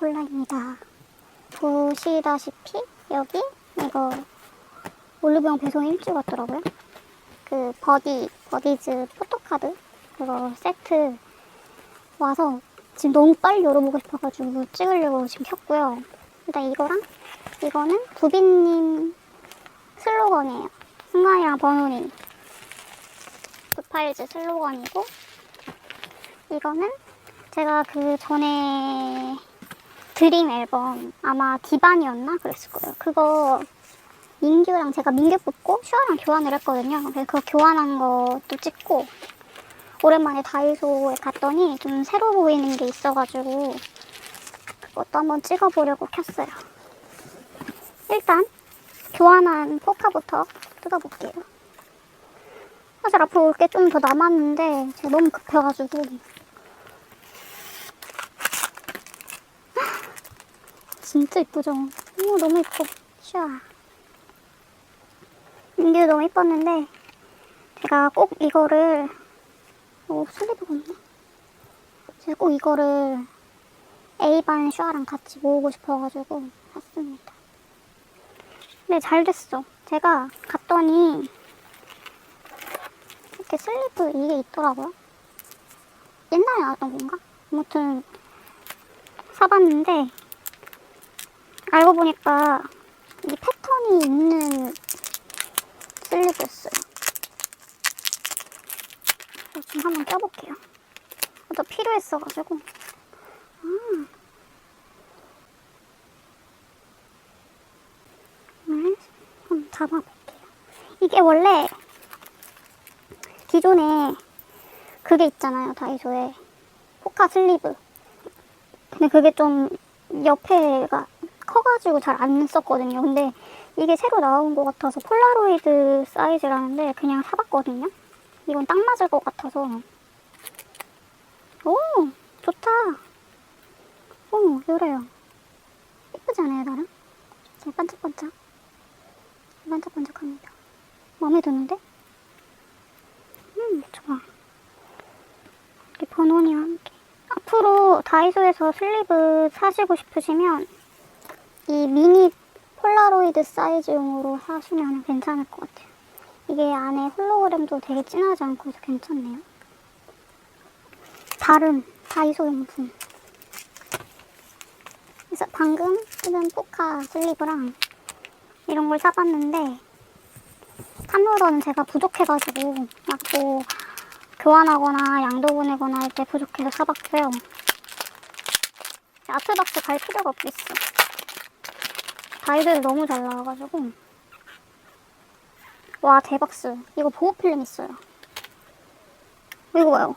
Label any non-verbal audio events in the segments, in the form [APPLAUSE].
폴라입니다. 보시다시피 여기 이거 올리브영 배송 일주 같더라고요. 그 버디 버디즈 포토카드 그거 세트 와서 지금 너무 빨리 열어보고 싶어가지고 찍으려고 지금 켰고요. 일단 이거랑 이거는 부빈님 슬로건이에요. 승관이랑 번호님 굿파일즈 슬로건이고 이거는 제가 그 전에 드림 앨범 아마 디반이었나 그랬을 거예요. 그거 민규랑 제가 민규 뽑고 슈아랑 교환을 했거든요. 그래서 그거 교환한 것도 찍고 오랜만에 다이소에 갔더니 좀 새로 보이는 게 있어가지고 그것도 한번 찍어보려고 켰어요. 일단 교환한 포카부터 뜯어볼게요. 사실 앞으로 올 게 좀 더 남았는데 제가 너무 급해가지고 진짜 이쁘죠? 오, 너무 이뻐. 샤. 민규 너무 이뻤는데 제가 꼭 이거를 오 슬리브가 없네. 제가 꼭 이거를 A반 슈아랑 같이 모으고 싶어가지고 샀습니다. 근데 잘 됐어. 제가 갔더니 이렇게 슬리브 이게 있더라고요. 옛날에 나왔던 건가? 아무튼 사봤는데 알고 보니까 이 패턴이 있는 슬리브였어요. 지금 한번 껴볼게요. 또 필요했어가지고. 아. 네, 한번 잡아볼게요. 이게 원래 기존에 그게 있잖아요, 다이소에. 포카 슬리브. 근데 그게 좀 옆에가 커가지고 잘 안 썼거든요. 근데 이게 새로 나온 것 같아서 폴라로이드 사이즈라는데 그냥 사봤거든요. 이건 딱 맞을 것 같아서. 오, 좋다. 오, 요래요. 예쁘지 않아요, 나랑? 제 반짝반짝. 반짝반짝합니다. 마음에 드는데? 음, 좋아. 이렇게 번호니와 함께. 앞으로 다이소에서 슬리브 사시고 싶으시면 이 미니 폴라로이드 사이즈용으로 사시면 괜찮을 것 같아요. 이게 안에 홀로그램도 되게 진하지 않고 괜찮네요. 다른 다이소 용품. 그래서 방금 쓰는 포카 슬리브랑 이런 걸 사봤는데 탐로더는 제가 부족해가지고 막 뭐 교환하거나 양도 보내거나 할 때 부족해서 사봤고요. 아트박스 갈 필요가 없겠어. 다이소에 너무 잘 나와가지고. 와 대박스 이거 보호필름 있어요. 이거 봐요.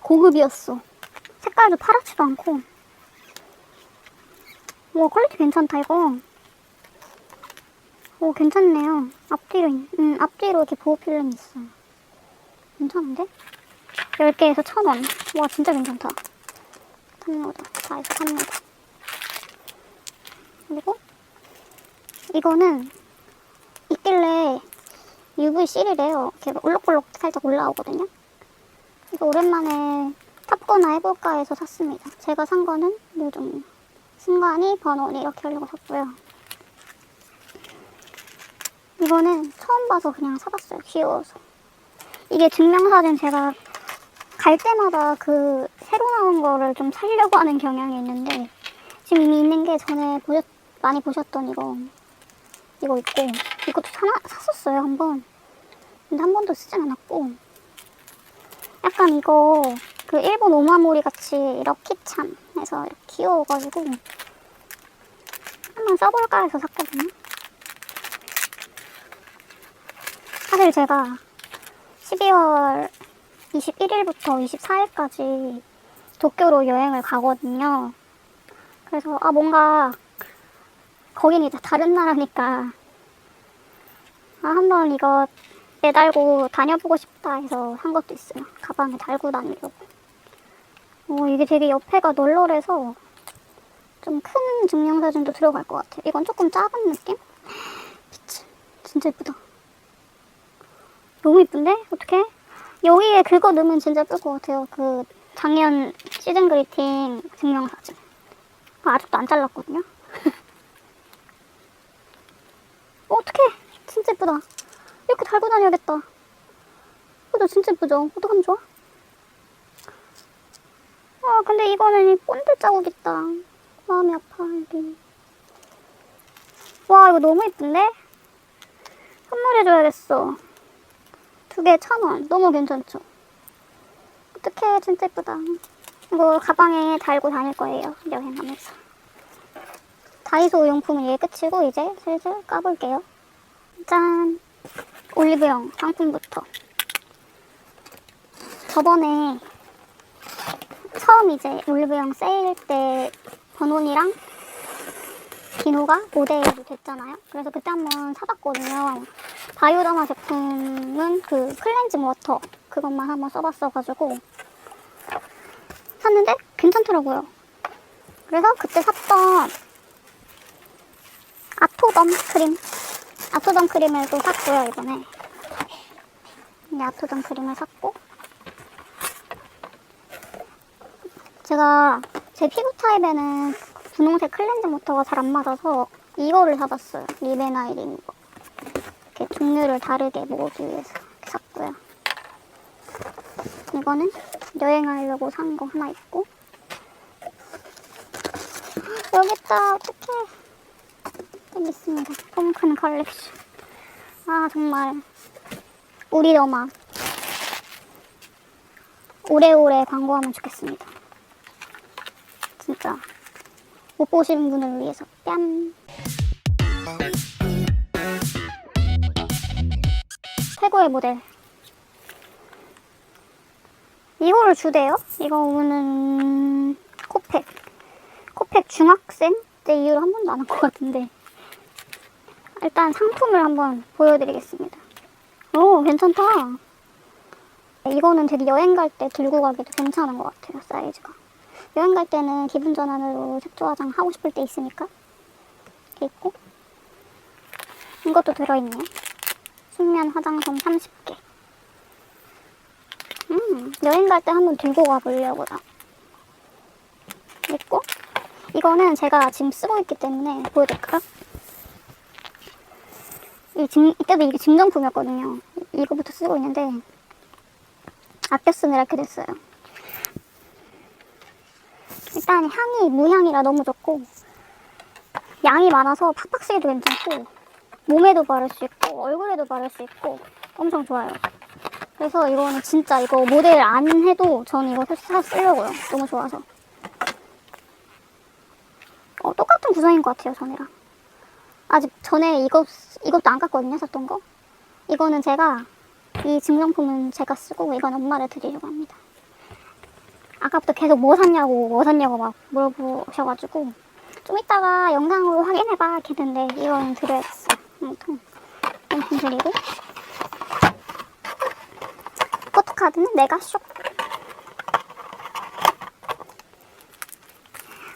고급이었어. 색깔도 파랗지도 않고. 와 퀄리티 괜찮다 이거. 오 괜찮네요. 앞뒤로 있- 음 앞뒤로 이렇게 보호필름이 있어요. 괜찮은데? 10개에서 1000원. 와 진짜 괜찮다. 탐로다. 다이소 탐로다 그리고 이거는 있길래 UVC래요. 이렇게 올록올록 살짝 올라오거든요. 이거 오랜만에 탑거나 해볼까 해서 샀습니다. 제가 산 거는 이 종류. 승관이, 번원이 이렇게 하려고 샀고요. 이거는 처음 봐서 그냥 사봤어요. 귀여워서. 이게 증명사진 제가 갈 때마다 그 새로 나온 거를 좀 살려고 하는 경향이 있는데 지금 이미 있는 게 전에 보셨, 많이 보셨던 이거 이거 있고 이것도 사, 샀었어요 한번. 근데 한 번도 쓰진 않았고. 약간 이거 그 일본 오마모리 같이 럭키참 해서 이렇게 귀여워가지고 한번 써볼까 해서 샀거든요. 사실 제가 12월 21일부터 24일까지 도쿄로 여행을 가거든요. 그래서 아 뭔가 거긴 이제 다른 나라니까 아 한번 이거 매달고 다녀보고 싶다 해서 산 것도 있어요. 가방에 달고 다니려고. 어 이게 되게 옆에가 널널해서 좀 큰 증명사진도 들어갈 것 같아요. 이건 조금 작은 느낌? 미치, 진짜 예쁘다. 너무 예쁜데? 어떡해? 여기에 그거 넣으면 진짜 예쁠 것 같아요. 그 작년 시즌 그리팅 증명사진. 아직도 안 잘랐거든요. 어, 어떡해. 진짜 예쁘다. 이렇게 달고 다녀야겠다. 그죠? 진짜 예쁘죠? 어떡하면 좋아? 아, 근데 이거는 이 본드 자국 있다. 마음이 아파, 여기. 와, 이거 너무 예쁜데? 선물해줘야겠어. 두 개에 천 원. 너무 괜찮죠? 어떡해, 진짜 예쁘다. 이거 가방에 달고 다닐 거예요, 여행하면서. 다이소 용품은 얘 끝이고, 이제 슬슬 까볼게요. 짠! 올리브영 상품부터. 저번에 처음 이제 올리브영 세일 때 번호이랑 비누가 모델이 됐잖아요. 그래서 그때 한번 사봤거든요. 바이오더마 제품은 그 클렌징 워터 그것만 한번 써봤어가지고 샀는데 괜찮더라고요. 그래서 그때 샀던 아토덤 크림 아토덤 크림을 또 샀고요 이번에 이 아토덤 크림을 샀고 제가 제 피부 타입에는 분홍색 클렌징 워터가 잘 안 맞아서 이거를 사봤어요. 리베나이린 거. 이렇게 종류를 다르게 먹기 위해서 샀고요. 이거는 여행하려고 산 거 하나 있고 여기 있다. 어떡해. 있습니다. pom큰 컬렉션. 아 정말 우리 너마 오래오래 광고하면 좋겠습니다. 진짜 못 보시는 분을 위해서 뺨 최고의 모델 이거를 주대요? 이거 오면은 코팩 코팩 중학생 때 이후로 한 번도 안 한 것 같은데 일단 상품을 한번 보여드리겠습니다. 오 괜찮다. 이거는 되게 여행 갈 때 들고 가기도 괜찮은 것 같아요 사이즈가. 여행 갈 때는 기분 전환으로 색조 화장 하고 싶을 때 있으니까. 이렇게 있고. 이것도 들어있네요 숙면 화장솜 30개. 음 여행 갈 때 한번 들고 가보려고요 있고. 이거는 제가 지금 쓰고 있기 때문에 보여드릴까요? 이 증, 이때도 이게 증정품이었거든요 이거부터 쓰고 있는데 아껴 쓰느라 이렇게 됐어요 일단 향이 무향이라 너무 좋고 양이 많아서 팍팍 쓰기도 괜찮고 몸에도 바를 수 있고 얼굴에도 바를 수 있고 엄청 좋아요. 그래서 이거는 진짜 이거 모델 안 해도 저는 이거 사 쓰려고요. 너무 좋아서. 어, 똑같은 구성인 것 같아요, 전이랑. 아직 전에 이거, 이것도 안 깠거든요, 샀던 거. 이거는 제가, 이 증정품은 제가 쓰고 이건 엄마를 드리려고 합니다. 아까부터 계속 뭐 샀냐고 뭐 샀냐고 막 물어보셔가지고 좀 이따가 영상으로 확인해봐 이렇게 했는데 이건 드려야겠어 아무튼 용품 드리고 포토카드는 내가 쏙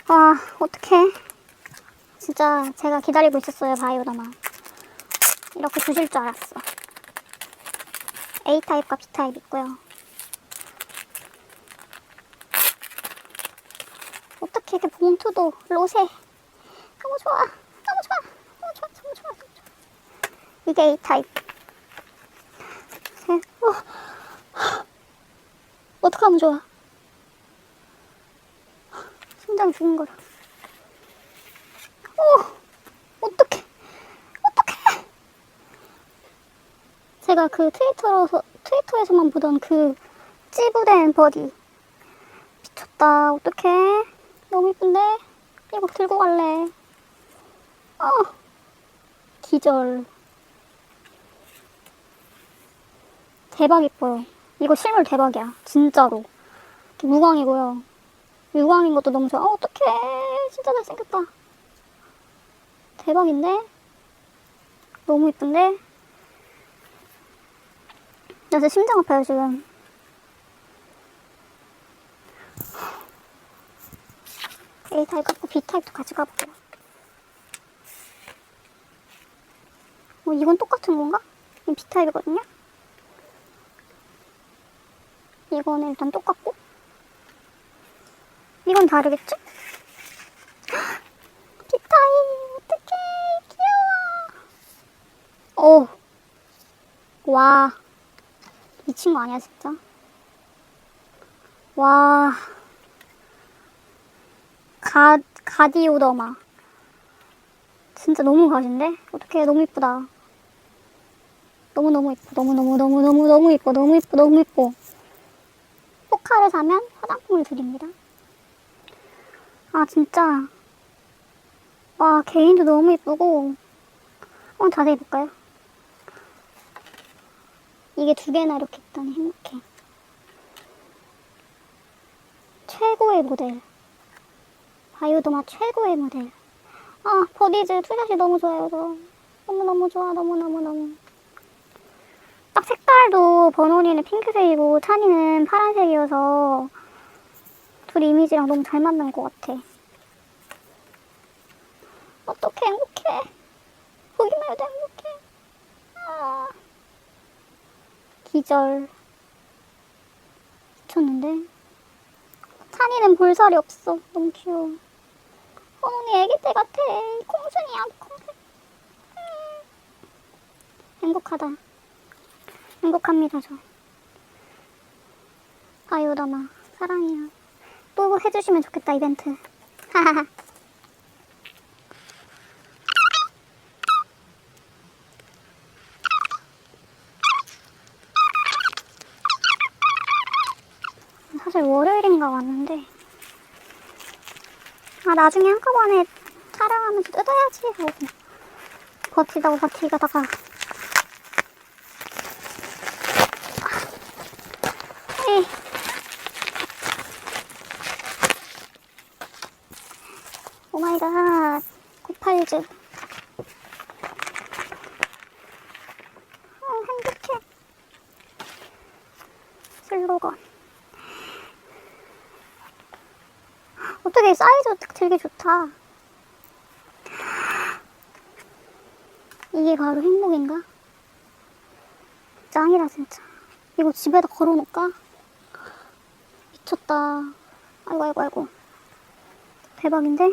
와, 어떡해. 진짜 제가 기다리고 있었어요, 바이오더마. 이렇게 주실 줄 알았어. A타입과 B타입 있고요. 어떻게 이렇게 봉투도 로세 너무 좋아 너무 좋아 너무 좋아 너무 좋아 너무 좋아 이게 A 타입 셋 어. 어떡하면 좋아 심장 죽은 거라 오 어떡해 어떡해 제가 그 트위터로 트위터에서만 보던 그 찌부된 버디 미쳤다 어떡해 너무 이쁜데? 이거 들고 갈래. 어. 기절. 대박 이뻐요. 이거 실물 대박이야. 진짜로. 무광이고요. 유광인 것도 너무 좋아. 어, 어떡해. 진짜 잘생겼다. 대박인데? 너무 이쁜데? 나 진짜 심장 아파요, 지금. A타입 갖고 B타입도 같이 가볼게요. 어, 이건 똑같은 건가? 이 B타입이거든요? 이거는 일단 똑같고 이건 다르겠지? 어. 와. 미친 거 아니야, 진짜? 와. 가, 가디오더마. 진짜 너무 가신데? 어떡해, 너무 이쁘다. 너무너무 이뻐. 너무너무너무너무너무 이뻐. 너무 이뻐. 너무 이뻐. 포카를 사면 화장품을 드립니다. 아, 진짜. 와, 개인도 너무 이쁘고. 한번 자세히 볼까요? 이게 두 개나 이렇게 있다니 행복해. 최고의 모델. 바이오도마 최고의 모델. 아, 버디즈 투샷이 너무 좋아요, 저. 너무너무 좋아, 너무너무너무. 딱 색깔도 버논이는 핑크색이고 찬이는 파란색이어서 둘 이미지랑 너무 잘 맞는 것 같아. 어떻게 행복해. 보기만 해도 행복해. 아. 기절. 미쳤는데? 찬이는 볼살이 없어. 너무 귀여워. 언니 애기 때 같아. 콩순이야, 콩순. 음. 행복하다. 행복합니다, 저. 아유다마, 사랑해요. 또 해주시면 좋겠다, 이벤트. 하하하. 사실 월요일인가 왔는데. 아 나중에 한꺼번에 촬영하면서 뜯어야지 하고 버티다가 버티다가. 에이. 오마이갓. 고팔즈 어, 행복해. 슬로건 어떻게 사이즈 되게 좋다. 이게 바로 행복인가? 짱이다 진짜. 이거 집에다 걸어놓을까? 미쳤다. 아이고 아이고 아이고. 대박인데?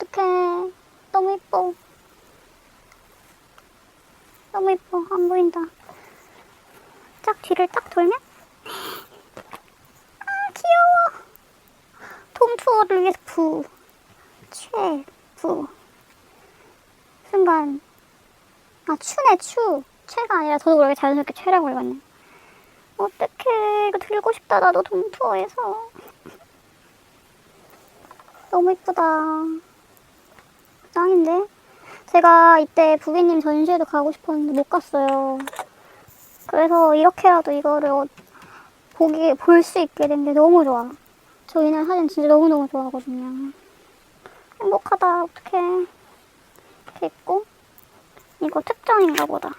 어떡해. 너무 이뻐. 너무 이뻐. 안 보인다. 짝 뒤를 딱 돌면? 아, 귀여워. 톰 투어를 위해서 부. 최, 부. 순간, 아, 추네, 추. 최가 아니라 저도 모르게 자연스럽게 최라고 읽었네. 어떡해. 이거 들고 싶다. 나도 톰 투어에서. 너무 이쁘다. 짱인데? 제가 이때 부비님 전시회도 가고 싶었는데 못 갔어요. 그래서 이렇게라도 이거를 어- 보기 볼 수 있게 된 게 너무 좋아. 저 이날 사진 진짜 너무 너무 좋아하거든요. 행복하다. 어떡해. 이렇게 있고 이거 특전인가 보다.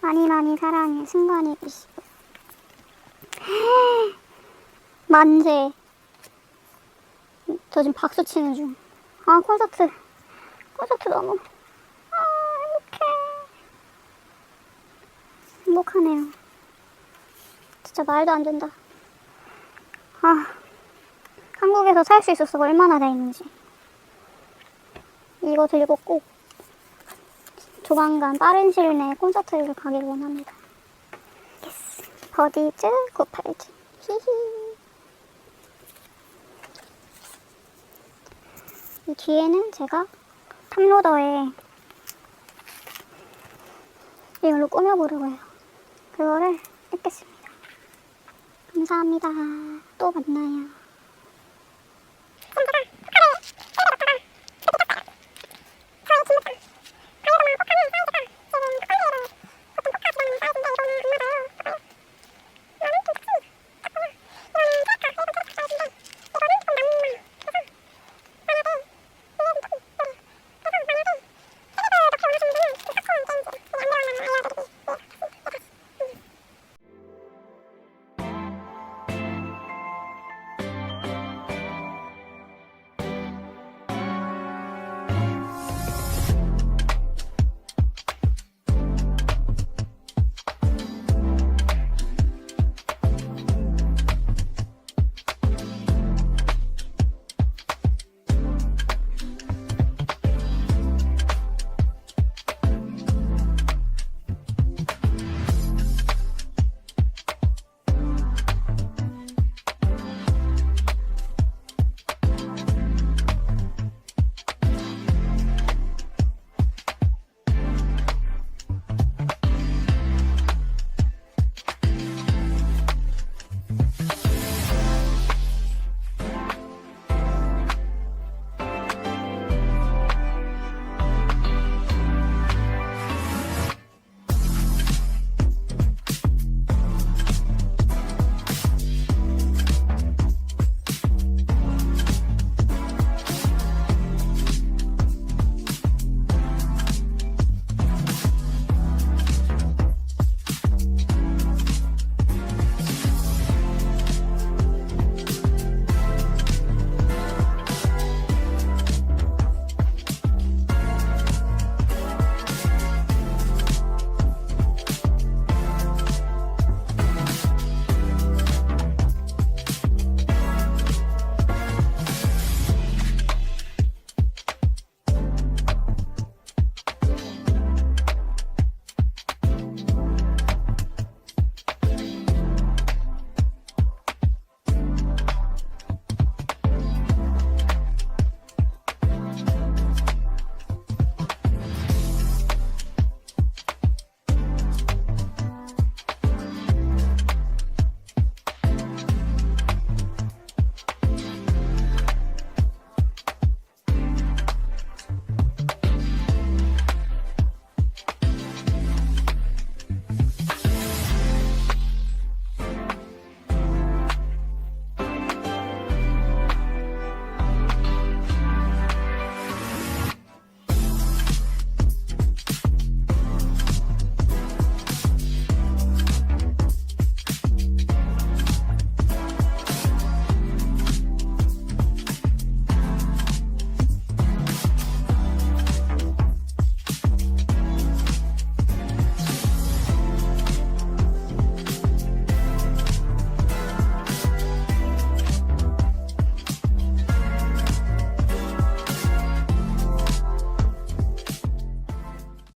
많이 많이 사랑해. 승관이 기시. [GASPS] 만세. 저 지금 박수 치는 중. 아 콘서트. 콘서트 너무. 아 행복해. 행복하네요. 진짜 말도 안 된다. 아, 한국에서 살 수 있어서 얼마나 다행인지. 이거 들고 꼭 조만간 빠른 시일 내에 콘서트를 가길 원합니다. 예스. 버디즈 980. 히히. 이 뒤에는 제가 탑로더에 이걸로 꾸며보려고요. 그거를 뜯겠습니다. 감사합니다. 또 만나요.